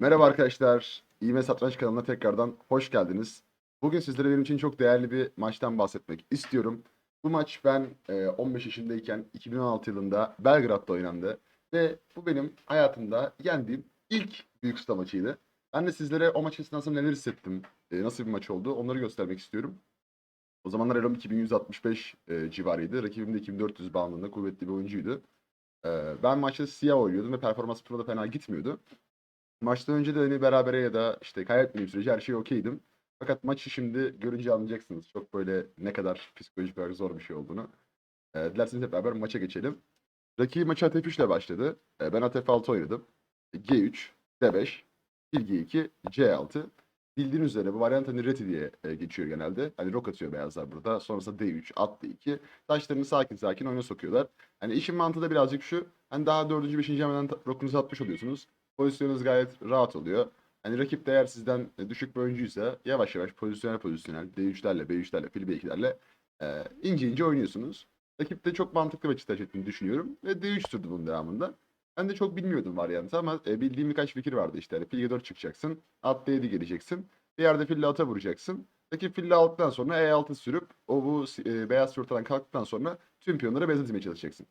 Merhaba arkadaşlar. İğme Satranç kanalına tekrardan hoş geldiniz. Bugün sizlere benim için çok değerli bir maçtan bahsetmek istiyorum. Bu maç ben e, 15 yaşındayken 2016 yılında Belgrad'da oynandı. Ve bu benim hayatımda yendiğim ilk büyük usta maçıydı. Ben de sizlere o maç esnasında neler hissettim, e, nasıl bir maç oldu onları göstermek istiyorum. O zamanlar Elom 2165 e, civarıydı. Rakibim de 2400 bandında kuvvetli bir oyuncuydu. E, ben maçta siyah oynuyordum ve performans pro da fena gitmiyordu. Maçtan önce de hani berabere ya da işte kaybetmediğim sürece her şey okeydim. Fakat maçı şimdi görünce anlayacaksınız. Çok böyle ne kadar psikolojik olarak zor bir şey olduğunu. E, dilerseniz hep beraber maça geçelim. Rakibim maçı ATF3 ile başladı. E, ben ATF6 oynadım. G3, D5, fil G2, C6. Bildiğiniz üzere bu varyant hani reti diye e, geçiyor genelde. Hani rok atıyor beyazlar burada. Sonrasında D3, at D2. Taşlarını sakin sakin oyuna sokuyorlar. Hani işin mantığı da birazcık şu. Hani daha 4. 5. hamleden rokunuzu atmış oluyorsunuz. Pozisyonunuz gayet rahat oluyor. Hani rakip de eğer sizden e, düşük bir oyuncuysa yavaş yavaş pozisyonel pozisyonel D3'lerle, B3'lerle, fil B2'lerle e, ince ince oynuyorsunuz. Rakip de çok mantıklı bir açı tercih ettiğini düşünüyorum. Ve D3 sürdü bunun devamında. Ben de çok bilmiyordum varyantı ama e, bildiğim birkaç fikir vardı işte. Hani fil G4 çıkacaksın, at D7 geleceksin. Bir yerde fille ata vuracaksın. Rakip fille aldıktan sonra E6 sürüp o bu e, beyaz fil ortadan kalktıktan sonra tüm piyonlara benzetmeye çalışacaksın.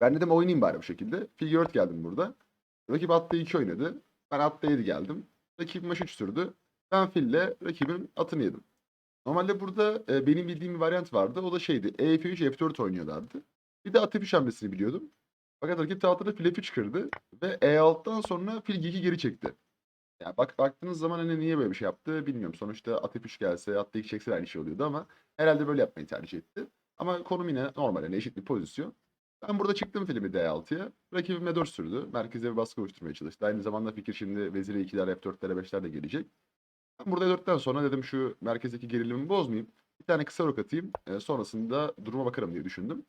Ben dedim oynayayım bari bu şekilde. Fil G4 geldim burada. Rakip atta 2 oynadı. Ben atta 7 geldim. Rakip maç 3 sürdü. Ben fille rakibin atını yedim. Normalde burada e, benim bildiğim bir varyant vardı. O da şeydi. E F3 F4 oynuyorlardı. Bir de at F3 hamlesini biliyordum. Fakat rakip tahtada fil F3 kırdı. Ve E6'dan sonra fil G2 geri çekti. Yani bak baktığınız zaman hani niye böyle bir şey yaptı bilmiyorum. Sonuçta at F3 gelse, at D2 çekse aynı şey oluyordu ama herhalde böyle yapmayı tercih etti. Ama konum yine normal yani eşit bir pozisyon. Ben burada çıktım filmi D6'ya. Rakibim E4 sürdü. Merkeze bir baskı oluşturmaya çalıştı. Aynı zamanda fikir şimdi vezire 2'ler, F4'lere, 5'ler de gelecek. Ben burada E4'ten sonra dedim şu merkezdeki gerilimi bozmayayım. Bir tane kısa rok atayım. E, sonrasında duruma bakarım diye düşündüm.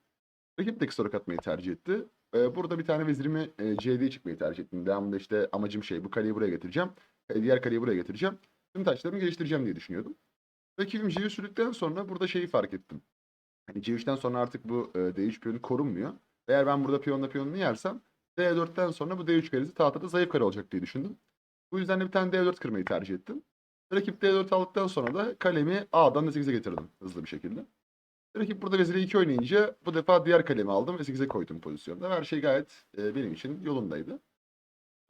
Rakip de kısa rok atmayı tercih etti. E, burada bir tane vezirimi e, CD'ye çıkmayı tercih ettim. Devamında işte amacım şey bu kaleyi buraya getireceğim. E, diğer kaleyi buraya getireceğim. Tüm taşlarımı geliştireceğim diye düşünüyordum. Rakibim C'yi sürdükten sonra burada şeyi fark ettim. Hani C3'ten sonra artık bu e, D3 piyonu korunmuyor. Eğer ben burada piyonla piyonunu yersem D4'ten sonra bu D3 karesi tahtada zayıf kare olacak diye düşündüm. Bu yüzden de bir tane D4 kırmayı tercih ettim. Rakip D4 aldıktan sonra da kalemi A'dan D8'e getirdim hızlı bir şekilde. Rakip burada vezire 2 oynayınca bu defa diğer kalemi aldım ve 8'e koydum pozisyonda. Her şey gayet e, benim için yolundaydı.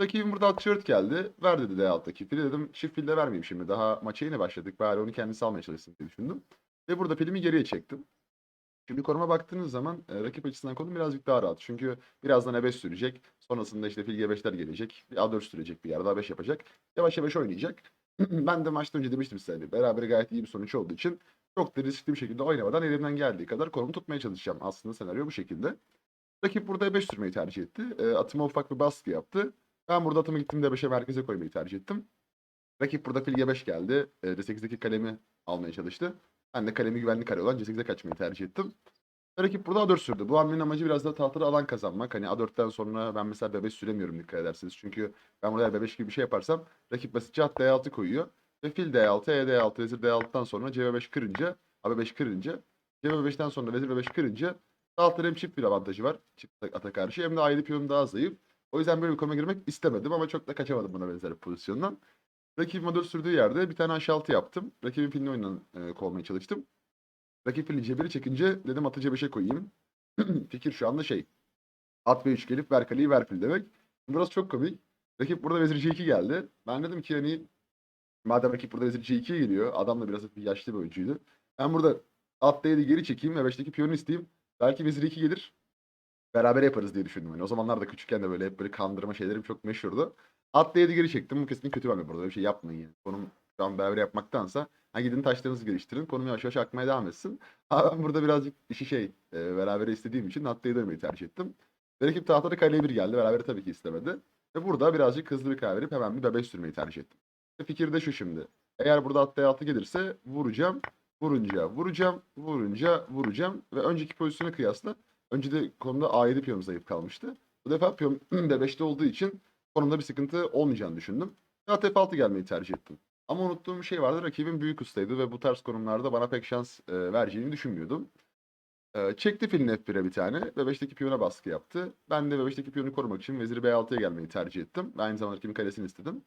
Rakibim burada at çört geldi. Ver dedi D6'daki fili dedim. Çift fil de vermeyeyim şimdi. Daha maça yeni başladık. Bari onu kendisi almaya çalışsın diye düşündüm. Ve burada filmi geriye çektim. Şimdi konuma baktığınız zaman e, rakip açısından konum birazcık daha rahat. Çünkü birazdan E5 sürecek. Sonrasında işte fil G5'ler gelecek. Bir A4 sürecek bir yerde A5 yapacak. Yavaş yavaş oynayacak. ben de maçtan önce demiştim size. hani Beraber gayet iyi bir sonuç olduğu için çok da riskli bir şekilde oynamadan elimden geldiği kadar konumu tutmaya çalışacağım. Aslında senaryo bu şekilde. Rakip burada E5 sürmeyi tercih etti. E, atıma ufak bir baskı yaptı. Ben burada atımı gittim D5'e merkeze koymayı tercih ettim. Rakip burada fil G5 geldi. E, D8'deki kalemi almaya çalıştı. Ben de kalemi güvenli kare olan C8'e kaçmayı tercih ettim. Rakip burada A4 sürdü. Bu hamlenin amacı biraz da tahtada alan kazanmak. Hani A4'ten sonra ben mesela B5 süremiyorum dikkat ederseniz. Çünkü ben burada B5 gibi bir şey yaparsam rakip basitçe at D6 koyuyor. Ve fil D6, E D6, vezir D6'dan sonra C5 kırınca, AB5 kırınca, C5'ten sonra vezir B5 kırınca tahtada hem çift bir avantajı var. Çift ata karşı hem de ayrı piyonu daha zayıf. O yüzden böyle bir konuma girmek istemedim ama çok da kaçamadım buna benzer bir pozisyondan. Rakibim A4 sürdüğü yerde bir tane H6 yaptım. Rakibin filini oyundan e, kovmaya çalıştım. Rakip fili C1'i çekince dedim atı C5'e koyayım. Fikir şu anda şey. At B3 gelip ver kaleyi ver fil demek. Burası çok komik. Rakip burada vezir C2 geldi. Ben dedim ki hani madem rakip burada vezir C2'ye geliyor. Adam da biraz yaşlı bir oyuncuydu. Ben burada at D7 geri çekeyim ve 5'teki piyonu isteyeyim. Belki vezir 2 gelir. Beraber yaparız diye düşündüm. Yani o zamanlar da küçükken de böyle hep böyle kandırma şeylerim çok meşhurdu. At D7 geri çektim. Bu kesinlikle kötü hamle burada. Böyle bir şey yapmayın yani. Konum şu an beraber yapmaktansa ha gidin taşlarınızı geliştirin. Konum yavaş yavaş akmaya devam etsin. Ama ben burada birazcık işi şey e, beraber istediğim için At D7 dönmeyi tercih ettim. Ve rakip tahtada kaleye bir geldi. Beraber tabii ki istemedi. Ve burada birazcık hızlı bir karar verip hemen bir B5 sürmeyi tercih ettim. Ve fikir de şu şimdi. Eğer burada at D6 gelirse vuracağım. Vurunca vuracağım. Vurunca vuracağım. Ve önceki pozisyona kıyasla önce de konuda A7 piyonu zayıf kalmıştı. Bu defa piyon B5'te olduğu için konumda bir sıkıntı olmayacağını düşündüm. Ve at F6 gelmeyi tercih ettim. Ama unuttuğum bir şey vardı. Rakibim büyük ustaydı ve bu tarz konumlarda bana pek şans e, vereceğini düşünmüyordum. Ee, çekti filin F1'e bir tane. B5'teki piyona baskı yaptı. Ben de B5'teki piyonu korumak için veziri B6'ya gelmeyi tercih ettim. Ve Aynı zamanda rakibin kalesini istedim.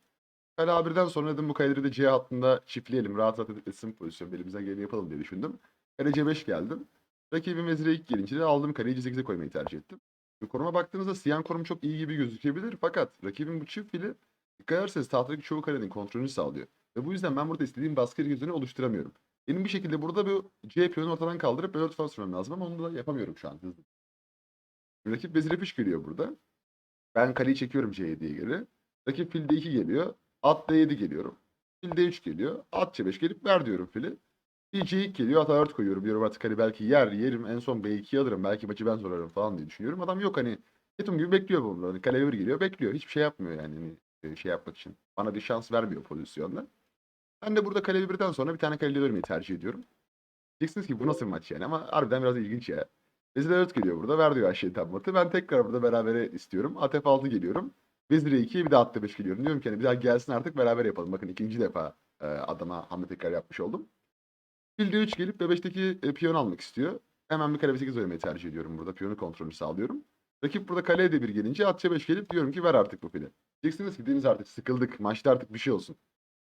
Kale A1'den sonra dedim bu kaleleri de C hattında çiftleyelim. Rahat rahat etsin pozisyon. Elimizden geleni yapalım diye düşündüm. Kale C5 geldim. Rakibin vezire ilk gelince de aldım kaleyi C8'e koymayı tercih ettim. Koruma baktığınızda Siyan korum çok iyi gibi gözükebilir. Fakat rakibin bu çift fili dikkat ederseniz tahtadaki çoğu kalenin kontrolünü sağlıyor. Ve bu yüzden ben burada istediğim baskı düzeni oluşturamıyorum. Benim bir şekilde burada bu C piyonu ortadan kaldırıp B4 falan sürmem lazım ama onu da yapamıyorum şu an hızlı. Rakip vezir F3 geliyor burada. Ben kaleyi çekiyorum C7'ye geri. Rakip fil D2 geliyor. At D7 geliyorum. Fil D3 geliyor. At C5 gelip ver diyorum fili. C2 geliyor. At A4 koyuyorum. Diyorum artık hani belki yer yerim. En son B2'yi alırım. Belki maçı ben zorlarım falan diye düşünüyorum. Adam yok hani. Ketum gibi bekliyor bunu. Hani kale bir geliyor. Bekliyor. Hiçbir şey yapmıyor yani. Hani, e, şey yapmak için. Bana bir şans vermiyor pozisyonda. Ben de burada kale birden sonra bir tane kaleyle vermeyi tercih ediyorum. Diyeceksiniz ki bu nasıl bir maç yani ama harbiden biraz ilginç ya. Vezir 4 geliyor burada. Ver diyor Ayşe Tammat'ı. Ben tekrar burada berabere istiyorum. At F6 geliyorum. Vezir 2 bir de at 5 geliyorum. Diyorum ki hani bir daha gelsin artık beraber yapalım. Bakın ikinci defa e, adama hamle tekrar yapmış oldum. Fil D3 gelip B5'teki e, piyon almak istiyor. Hemen bir kale B8 oynamayı tercih ediyorum burada. Piyonu kontrolünü sağlıyorum. Rakip burada kale D1 gelince at C5 gelip diyorum ki ver artık bu fili. Diyeceksiniz ki Deniz artık sıkıldık. Maçta artık bir şey olsun.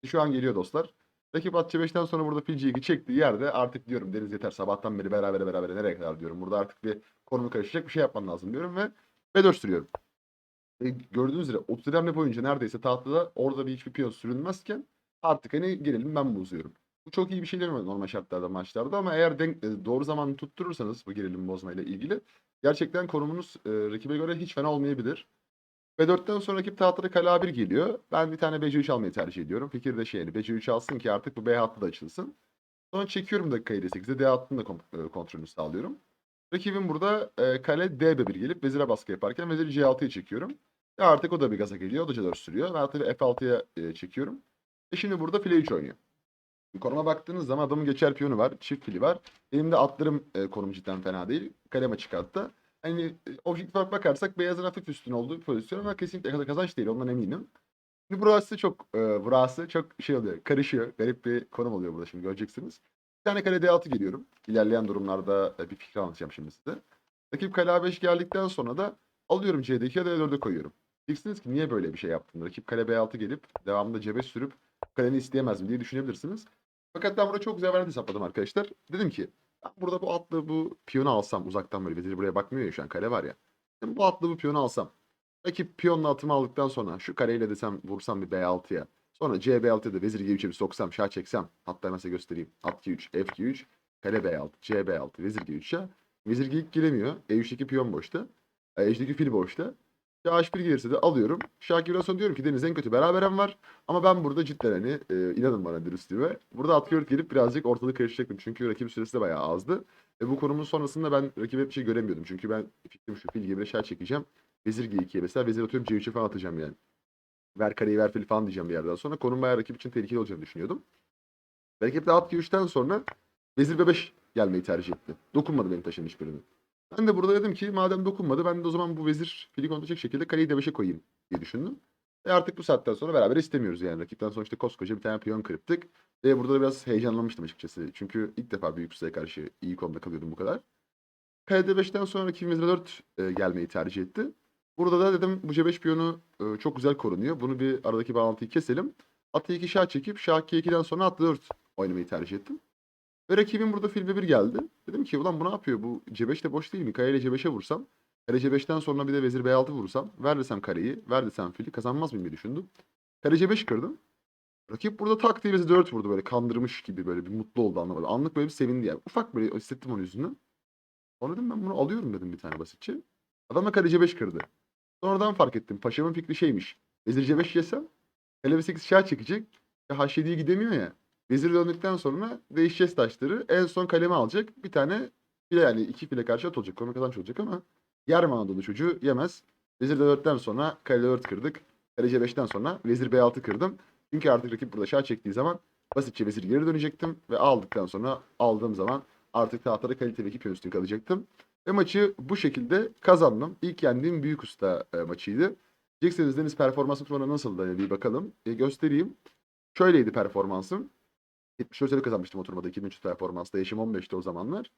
Şu an geliyor dostlar. Rakip at C5'ten sonra burada fil C2 çektiği yerde artık diyorum Deniz yeter sabahtan beri beraber beraber nereye kadar diyorum. Burada artık bir konumu karışacak bir şey yapman lazım diyorum ve B4 sürüyorum. E, gördüğünüz üzere 30 hamle boyunca neredeyse tahtada orada bir hiçbir piyon sürülmezken artık hani gelelim ben bozuyorum. Bu çok iyi bir şey değil mi normal şartlarda maçlarda ama eğer denk, e, doğru zaman tutturursanız bu gerilim bozmayla ilgili gerçekten konumunuz e, rakibe göre hiç fena olmayabilir. B4'ten sonra rakip tahtada kale A1 geliyor. Ben bir tane BC3 almayı tercih ediyorum. Fikir de şey yani BC3 alsın ki artık bu B hattı da açılsın. Sonra çekiyorum dakikayı D8'e D hattını da e, kontrolünü sağlıyorum. Rakibim burada e, kale D1 gelip vezire baskı yaparken veziri C6'ya çekiyorum. Ve artık o da bir gaza geliyor. O da C4 sürüyor. Ben tabii F6'ya e, çekiyorum. E şimdi burada file 3 oynuyor. Konuma baktığınız zaman adamın geçer piyonu var. Çift fili var. Benim de atlarım e, konum cidden fena değil. Kalem açık hatta. Hani e, objektif olarak bakarsak beyazın hafif üstün olduğu bir pozisyon ama kesinlikle kazanç değil ondan eminim. Şimdi burası çok e, burası çok şey oluyor. Karışıyor. Garip bir konum oluyor burada şimdi göreceksiniz. Bir tane kale D6 geliyorum. İlerleyen durumlarda e, bir fikir anlatacağım şimdi size. Rakip kale A5 geldikten sonra da alıyorum C2'ye D4'e koyuyorum. Diyeceksiniz ki niye böyle bir şey yaptın? Rakip kale B6 gelip devamında C5 sürüp kaleni isteyemez mi diye düşünebilirsiniz. Fakat ben burada çok güzel variant hesapladım arkadaşlar. Dedim ki burada bu atlı bu piyonu alsam uzaktan böyle vezir buraya bakmıyor ya şu an kale var ya. Ben bu atlı bu piyonu alsam. Rakip piyonla atımı aldıktan sonra şu kareyle desem vursam bir B6'ya. Sonra CB6'ya da vezir G3'e bir soksam şah çeksem. Hatta size göstereyim. At G3, F G3, kale B6, CB6, vezir G3'e. Vezir G2 giremiyor. E3'teki piyon boşta. E, E3'teki fil boşta. Şah H1 gelirse de alıyorum. G1'den sonra diyorum ki Deniz en kötü beraberem var. Ama ben burada cidden hani e, inanın bana dürüstlüğüme. Burada at G4 gelip birazcık ortalık karışacaktım. Çünkü rakip süresi de bayağı azdı. Ve bu konumun sonrasında ben rakibe bir şey göremiyordum. Çünkü ben fikrim şu fil G1'e şah çekeceğim. Vezir G2'ye mesela vezir atıyorum C3'e falan atacağım yani. Ver kareyi ver fil falan diyeceğim bir yerden sonra. Konum bayağı rakip için tehlikeli olacağını düşünüyordum. Rakip de at G3'ten sonra vezir B5 gelmeyi tercih etti. Dokunmadı benim taşın hiçbirini. Ben de burada dedim ki madem dokunmadı ben de o zaman bu vezir fili kontroleyecek şekilde kaleyi D5'e koyayım diye düşündüm. Ve artık bu saatten sonra beraber istemiyoruz yani. Rakipten sonuçta koskoca bir tane piyon kırptık. Ve burada da biraz heyecanlanmıştım açıkçası. Çünkü ilk defa büyük ustaya karşı iyi konumda kalıyordum bu kadar. Kale D5'ten sonra rakibim vezir 4 e, gelmeyi tercih etti. Burada da dedim bu C5 piyonu e, çok güzel korunuyor. Bunu bir aradaki bağlantıyı keselim. Atı 2 şah çekip şah G2'den sonra atlı 4 oynamayı tercih ettim. Ve rakibim burada fil B1 geldi. Dedim ki ulan bu ne yapıyor? Bu C5 de boş değil mi? Kale ile C5'e vursam. Kale C5'ten sonra bir de vezir B6 vursam. Ver desem kareyi. Ver desem fili. Kazanmaz mıyım diye düşündüm. Kale C5 kırdım. Rakip burada tak diye vezir 4 vurdu böyle. Kandırmış gibi böyle bir mutlu oldu anlamadı. Anlık böyle bir sevindi yani. Ufak böyle hissettim onun yüzünden. Sonra dedim ben bunu alıyorum dedim bir tane basitçe. Adam da kale C5 kırdı. Sonradan fark ettim. Paşamın fikri şeymiş. Vezir C5 yesem kale B8 şah çekecek. Ya H7'ye gidemiyor ya. Vezir döndükten sonra değişeceğiz taşları. En son kalemi alacak. Bir tane file yani iki file karşı at olacak. Konu kazanç olacak ama yer mi Anadolu çocuğu yemez. Vezir D4'ten sonra kale 4 kırdık. Kale C5'ten sonra vezir B6 kırdım. Çünkü artık rakip burada şah çektiği zaman basitçe vezir geri dönecektim. Ve aldıktan sonra aldığım zaman artık tahtada kaliteli iki piyon üstün kalacaktım. Ve maçı bu şekilde kazandım. İlk yendiğim büyük usta e, maçıydı. Diyeceksiniz Deniz performansım sonra nasıldı? Bir bakalım. E, göstereyim. Şöyleydi performansım. 74 sayı kazanmıştım oturmada 2003 performansta. Yaşım 15'ti o zamanlar.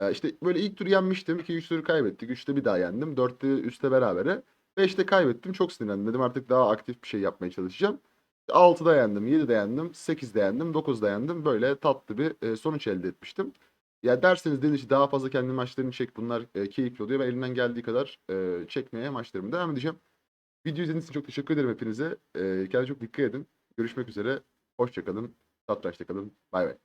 E, işte böyle ilk turu yenmiştim. 2-3 turu kaybettik. 3'te bir daha yendim. 4'te üstte berabere. 5'te kaybettim. Çok sinirlendim. Dedim artık daha aktif bir şey yapmaya çalışacağım. 6'da yendim, 7'de yendim, 8'de yendim, 9'da yendim. Böyle tatlı bir e, sonuç elde etmiştim. Ya derseniz dediğiniz daha fazla kendi maçlarını çek. Bunlar e, keyifli oluyor. Ben elimden geldiği kadar e, çekmeye maçlarımı devam edeceğim. Video izlediğiniz için çok teşekkür ederim hepinize. E, kendinize çok dikkat edin. Görüşmek üzere. Hoşçakalın. Satrançta kalın. Bay bay.